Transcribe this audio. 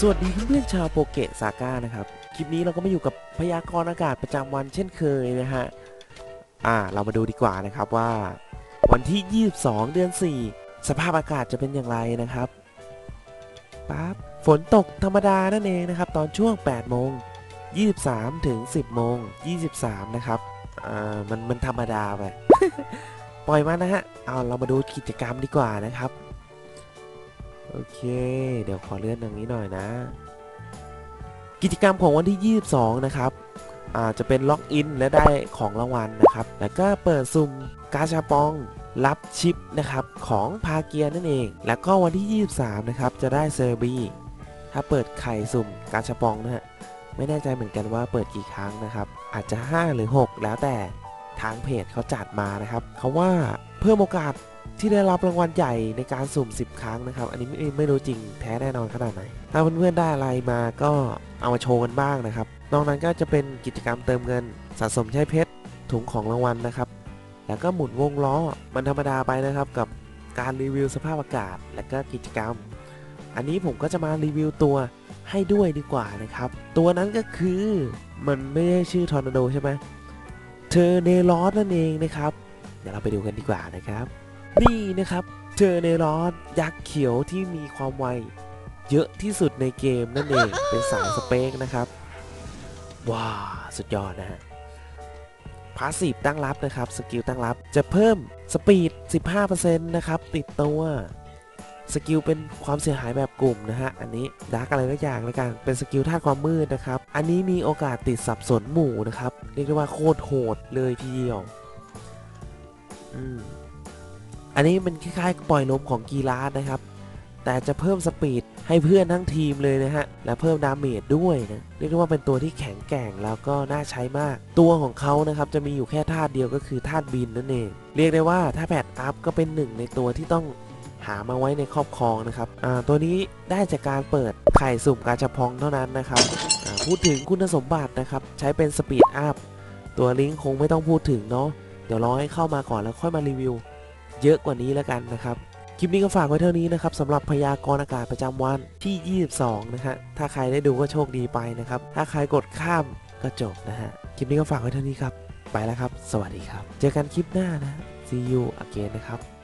สวัสดีเพื่อนๆชาวโปเกะซาก้านะครับ คลิปนี้เราก็มาอยู่กับพยากรณ์อากาศประจำวันเช่นเคยนะฮะ อ่า เรามาดูดีกว่านะครับว่า วันที่ 22 เดือน 4 สภาพอากาศจะเป็นอย่างไรนะครับปั๊บฝนตกธรรมดานั่นเองนะครับ ตอนช่วง 8 โมง 23 ถึง 10 โมง 23 นะครับ อ่า มันมันธรรมดาไป ปล่อยมานะฮะ เอาเรามาดูกิจกรรมดีกว่านะครับ โอเค เดี๋ยวขอเลื่อนตรงนี้หน่อยนะ กิจกรรมของวันที่ 22 นะครับอาจจะเป็นล็อกอินและได้ของรางวัลนะครับ แล้วก็เปิดสุ่มกาชาปองรับชิปนะครับของพาเกียนั่นเอง แล้วก็วันที่ 23 นะครับจะได้เซอร์บีถ้าเปิดไข่สุ่มกาชาปองนะฮะไม่แน่ใจเหมือนกันว่าเปิดกี่ครั้งนะครับ อาจจะ 5 หรือ 6 แล้วแต่ทางเพจเขาจัดมานะครับเขาว่าเพิ่มโอกาส ที่ได้รับรางวัลใหญ่ในการสุ่ม 10 ครั้งนะครับ อันนี้ไม่ไม่รู้จริงแท้แน่นอนขนาดไหน ถ้าเพื่อนๆได้อะไรมาก็เอามาโชว์กันบ้างนะครับ นอกนั้นก็จะเป็นกิจกรรมเติมเงิน สะสมใช้เพชร ถุงของรางวัลนะครับ แล้วก็หมุนวงล้อ มันธรรมดาไปนะครับกับการรีวิวสภาพอากาศ และก็กิจกรรม อันนี้ผมก็จะมารีวิวตัวให้ด้วยดีกว่านะครับ ตัวนั้นก็คือมันไม่ใช่ชื่อทอร์นาโดใช่ไหมเทอร์เนลอสนั่นเองนะครับ เดี๋ยวเราไปดูกันดีกว่านะครับ นี่นะครับเจอในร้อนยักษ์เขียวที่มีความไวเยอะที่สุดในเกมนั่นเองเป็นสายสเปกนะครับว้าสุดยอดนะฮะพาสซีฟตั้งรับนะครับสกิลตั้งรับจะเพิ่มสปีด 15%นะครับติดตัวสกิลเป็นความเสียหายแบบกลุ่มนะฮะ อันนี้ดาร์กอะไรก็อย่างแล้วกัน เป็นสกิลธาตุความมืดนะครับ อันนี้มีโอกาสติดสับสนหมู่นะครับ เรียกได้ว่าโคตรโหดเลยทีเดียว อืม อันนี้มันคล้ายๆปล่อยลมของกีฬานะครับ แต่จะเพิ่มสปีดให้เพื่อนทั้งทีมเลยนะฮะ และเพิ่มดาเมจด้วยนะ เรียกได้ว่าเป็นตัวที่แข็งแกร่งแล้วก็น่าใช้มาก ตัวของเขานะครับจะมีอยู่แค่ธาตุเดียวก็คือธาตุบินนั่นเอง เรียกได้ว่าถ้าแพทอัพก็เป็นหนึ่งในตัวที่ต้องหามาไว้ในครอบครองนะครับ ตัวนี้ได้จากการเปิดไข่สุ่มกาชพองเท่านั้นนะครับ พูดถึงคุณสมบัตินะครับ ใช้เป็นสปีดอัพ ตัวลิงก์คงไม่ต้องพูดถึงเนาะ เดี๋ยวรอให้เข้ามาก่อนแล้วค่อยมารีวิว เยอะกว่านี้แล้วกันนะครับ คลิปนี้ก็ฝากไว้เท่านี้นะครับสำหรับพยากรณ์อากาศประจำวันที่ 22 นะฮะ ถ้าใครได้ดูก็โชคดีไปนะครับ ถ้าใครกดข้ามก็จบนะฮะ คลิปนี้ก็ฝากไว้เท่านี้ครับ ไปแล้วครับ สวัสดีครับ เจอกันคลิปหน้านะ see you again นะครับ